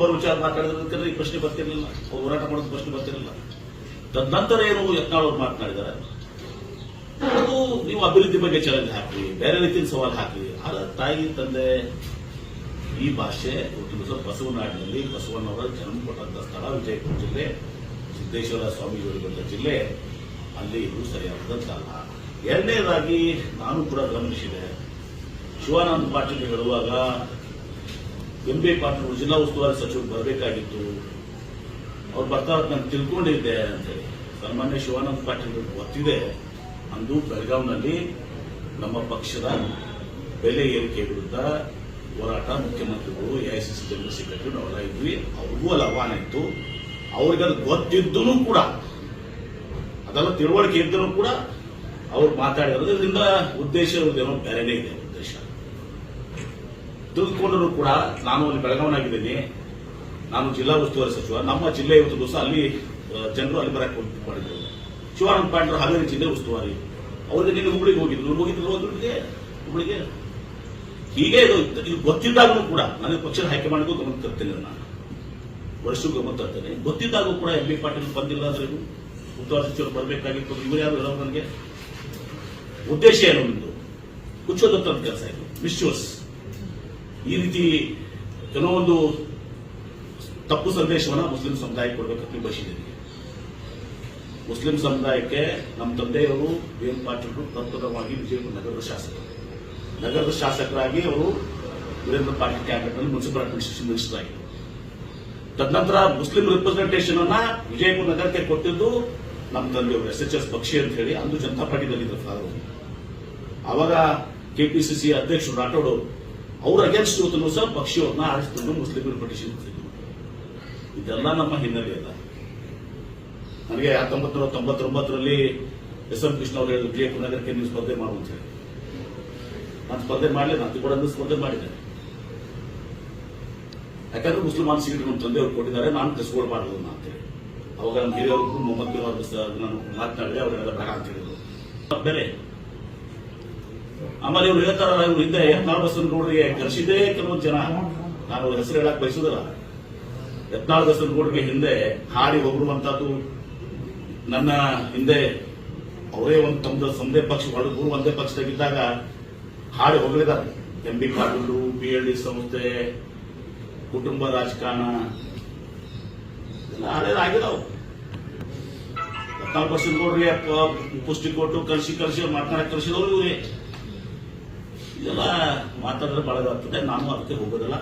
ಬರೋ ವಿಚಾರ ಮಾತಾಡಿದ್ರೆ ಈ ಪ್ರಶ್ನೆ ಬರ್ತಿರಲಿಲ್ಲ. ಅವ್ರು ಹೋರಾಟ ಮಾಡೋದು ಪ್ರಶ್ನೆ ಬರ್ತಿರಲಿಲ್ಲ. ತದನಂತರ ಏನು ಯತ್ನಾಳ್ ಅವರು ಮಾತನಾಡಿದ್ದಾರೆ. ಅದು ನೀವು ಅಭಿವೃದ್ಧಿ ಬಗ್ಗೆ ಚಾಲೆಂಜ್ ಹಾಕಿ ಬೇರೆ ರೀತಿಯಲ್ಲಿ ಸವಾಲು ಹಾಕಿ ಆಗ ತಾಯಿ, ತಂದೆ ಈ ಭಾಷೆ ಬಸವನಾಡಿನಲ್ಲಿ ಬಸವಣ್ಣವರ ಜನ್ಮ ಕೊಟ್ಟಂತ ಸ್ಥಳ ವಿಜಯಪುರ ಜಿಲ್ಲೆ, ಸಿದ್ದೇಶ್ವರ ಸ್ವಾಮಿಗಳಿರುವಂತ ಜಿಲ್ಲೆ, ಅಲ್ಲಿ ಇದು ಸರಿಯಾದಂತಲ್ಲ ಎರಡನೇದಾಗಿ ನಾನು ಕೂಡ ಗಮನಿಸಿದೆ. ಶಿವಾನಂದ ಪಾಟೀಲ್ ಹೇಳುವಾಗ ಎಂ ಬಿ ಜಿಲ್ಲಾ ಉಸ್ತುವಾರಿ ಸಚಿವರು ಬರಬೇಕಾಗಿತ್ತು. ಅವ್ರು ಬರ್ತಾರ ನಾನು ತಿಳ್ಕೊಂಡಿದ್ದೆ ಅಂತೇಳಿ ಸನ್ಮಾನ್ಯ ಶಿವಾನಂದ ಪಾಟೀಲ್ ಗೊತ್ತಿದೆ. ಅಂದು ಬೆಳಗಾವಿನಲ್ಲಿ ನಮ್ಮ ಪಕ್ಷದ ಬೆಲೆ ಏರಿಕೆ ವಿರುದ್ಧ ಹೋರಾಟ ಮುಖ್ಯಮಂತ್ರಿಗಳು ಎಐಸಿಸಿ ಜನರಲ್ ಸೆಕ್ರೆಟರಿ ನಾವೆಲ್ಲ ಇದ್ವಿ. ಅವ್ರಿಗೂ ಅಲ್ಲಿ ಆಹ್ವಾನ ಇತ್ತು. ಅವ್ರಿಗೆ ಅದು ಗೊತ್ತಿದ್ದೂ ಕೂಡ, ಅದೆಲ್ಲ ತಿಳುವಳಿಕೆ ಇದ್ದರೂ ಕೂಡ ಅವ್ರು ಮಾತಾಡಿರೋದು. ಇದರಿಂದ ಉದ್ದೇಶ ಏನೋ ಬೇರೆನೇ ಇದೆ. ತಿಳಿದುಕೊಂಡರೂ ಕೂಡ ನಾನು ಅಲ್ಲಿ ಬೆಳಗಾವನಾಗಿದ್ದೀನಿ ನಾನು ಜಿಲ್ಲಾ ಉಸ್ತುವಾರಿ ಸಚಿವ. ನಮ್ಮ ಜಿಲ್ಲೆ ಇವತ್ತು ದಿವಸ ಅಲ್ಲಿ ಜನರು ಅಲ್ಲಿ ಬರಕ್ಕೆ ಮಾಡಿದ್ರು ಶಿವಾನಂದ ಪಾಂಡ್ರ ಹಾವೇರಿ ಜಿಲ್ಲೆ ಉಸ್ತುವಾರಿ. ಅವರಿಗೆ ನೀನು ಹುಬ್ಳಿಗೆ ಹೋಗಿದ್ರು. ಹೋಗಿದ್ರು ಹೋದ್ರಿಗೆ ಹುಬ್ಳಿಗೆ. ಹೀಗೆ ಇದು ಗೊತ್ತಿದ್ದಾಗಲೂ ಕೂಡ ನನಗೆ ಪಕ್ಷದ ಹೈಕಮಾಂಡ್ಗೂ ಗಮನ ತರ್ತೇನೆ ನಾನು ವರ್ಷಕ್ಕೂ ಗಮನ ತರ್ತೇನೆ. ಗೊತ್ತಿದ್ದಾಗೂ ಕೂಡ ಎಂ ಬಿ ಪಾಟೀಲ್ ಬಂದಿಲ್ಲ ಅಂದ್ರೆ ಉಸ್ತುವಾರಿ ಸಚಿವರು ಬರಬೇಕಾಗಿತ್ತು ಇವರು ಯಾರು ಹೇಳೋರು ನನಗೆ? ಉದ್ದೇಶ ಏನು ನಿಮ್ದು? ಹುಚ್ಚೋದತ್ತ ಕೆಲಸ ಇದು. ಮಿಸ್ಯೂಸ್ ಈ ರೀತಿ ಒಂದು ತಪ್ಪು ಸಂದೇಶವನ್ನ ಮುಸ್ಲಿಂ ಸಮುದಾಯಕ್ಕೆ ಕೊಡಬೇಕಂತ ಬಯಸಿದ್ದೀನಿ ಮುಸ್ಲಿಂ ಸಮುದಾಯಕ್ಕೆ ನಮ್ಮ ತಂದೆಯವರು ಎಂ ಪಾಟೀಲರು ಪ್ರಪ್ರಥಮವಾಗಿ ವಿಜಯಪುರ ನಗರದ ಶಾಸಕರು. ನಗರದ ಶಾಸಕರಾಗಿ ಅವರು ವೀರೇಂದ್ರ ಪಾಟೀಲ್ ಕ್ಯಾಬಿನೆಟ್ನಲ್ಲಿ ಮುನ್ಸಿಪಲ್ ಅಡ್ಮಿನಿಸ್ಟ್ರೇಷನ್ ಮಿನಿಸ್ಟರ್ ಆಗಿ ತದನಂತರ ಮುಸ್ಲಿಂ ರಿಪ್ರೆಸೆಂಟೇಷನ್ ಅನ್ನ ವಿಜಯಪುರ ನಗರಕ್ಕೆ ಕೊಟ್ಟಿದ್ದು ನಮ್ಮ ತಂದೆಯವರು ಎಸ್ ಎಚ್ ಎಸ್ ಬಕ್ಷಿ ಅಂತ ಹೇಳಿ ಅಂದು ಜನತಾ ಫಾದರ್ ಅವರು. ಅವಾಗ ಕೆಪಿಸಿಸಿ ಅಧ್ಯಕ್ಷರು ರಾಠೋಡ್ ಅವರು ಅವ್ರ ಅಗೇನ್ಸ್ಟ್ ಇವತ್ತು ಸಹ ಪಕ್ಷವನ್ನ ಆರಿಸಿಕೊಂಡು ಮುಸ್ಲಿಮರು ಪಟಿಷನ್ ಇದೆಲ್ಲ ನಮ್ಮ ಹಿನ್ನೆಲೆ ಅಲ್ಲ. ನನಗೆ ಹತ್ತೊಂಬತ್ತು ತೊಂಬತ್ತೊಂಬತ್ತರಲ್ಲಿ ಎಸ್ ಎಂ ಕೃಷ್ಣ ಅವರು ಹೇಳಿದ್ರು ವಿಜಯಪುರ ನಗರಕ್ಕೆ ನೀವು ಸ್ಪರ್ಧೆ ಮಾಡು ಅಂತ ಹೇಳಿ. ನಾನು ಸ್ಪರ್ಧೆ ಮಾಡಲಿ ನಾನು ಕೂಡ ಸ್ಪರ್ಧೆ ಮಾಡಿದೆ ಯಾಕಂದ್ರೆ ಮುಸ್ಲಿಮಾನ್ ಸೀಟ್ ನಮ್ಮ ತಂದೆಯವರು ಕೊಟ್ಟಿದ್ದಾರೆ, ನಾನು ಕಸ್ಕೊಳ್ಬಾರ್ದು ಅಂತ ಹೇಳಿ. ಅವಾಗ ನಮ್ಮ ಹಿರಿಯವರು ಮೊಹಮ್ಮದ್ ಬಿನ್ ಅವ್ರ ನಾನು ಮಾತನಾಡಿದೆ ಅವರೆಲ್ಲ ಬೇಡ ಅಂತ ಹೇಳಿದ್ರು. ಬೇರೆ. ಆಮೇಲೆ ಇವ್ರು ಹೇಳ್ತಾರಲ್ಲ, ಇವ್ರು ಹಿಂದೆ ಯತ್ನಾಳ್ ಬಸವನಗೌಡರಿಗೆ ಕರೆಸಿದೇ ಕೆಲವೊಂದು ಜನ. ನಾನು ಹೆಸರು ಹೇಳಕ್ ಬಯಸುದಿಲ್ಲ. ಯತ್ನಾಳ್ ಬಸವನಗೌಡರಿಗೆ ಹಿಂದೆ ಹಾಡಿ ಹೋಗಿರುವಂತದ್ದು ನನ್ನ ಹಿಂದೆ ಅವರೇ ಒಂದು ತಮ್ಮ ಸಂದೇ ಪಕ್ಷ ಹೊರಗೂರು ಒಂದೇ ಪಕ್ಷದಾಗಿದ್ದಾಗ ಹಾಡಿ ಹೊಗಳಿದ್ದಾರೆ. M B Patil P L D ಸಂಸ್ಥೆ, ಕುಟುಂಬ ರಾಜಕಾರಣ. ಇದೆಲ್ಲ ಹಳೇದಾಗಿದಾವು ಯತ್ನಾಳ್ ನೋಡ್ರಿ ಅಪ್ಪ ಪುಷ್ಟಿ ಕೊಟ್ಟು ಕಲಸಿ ಕಲಸಿ ಮಾತನಾಡಿ ಕಲಿಸಿದವರು ಇವರೇ. ಇದೆಲ್ಲ ಮಾತಾಡಿದ್ರೆ ಬಹಳ ಆಗ್ತದೆ. ನಾನು ಅದಕ್ಕೆ ಹೋಗೋದಿಲ್ಲ.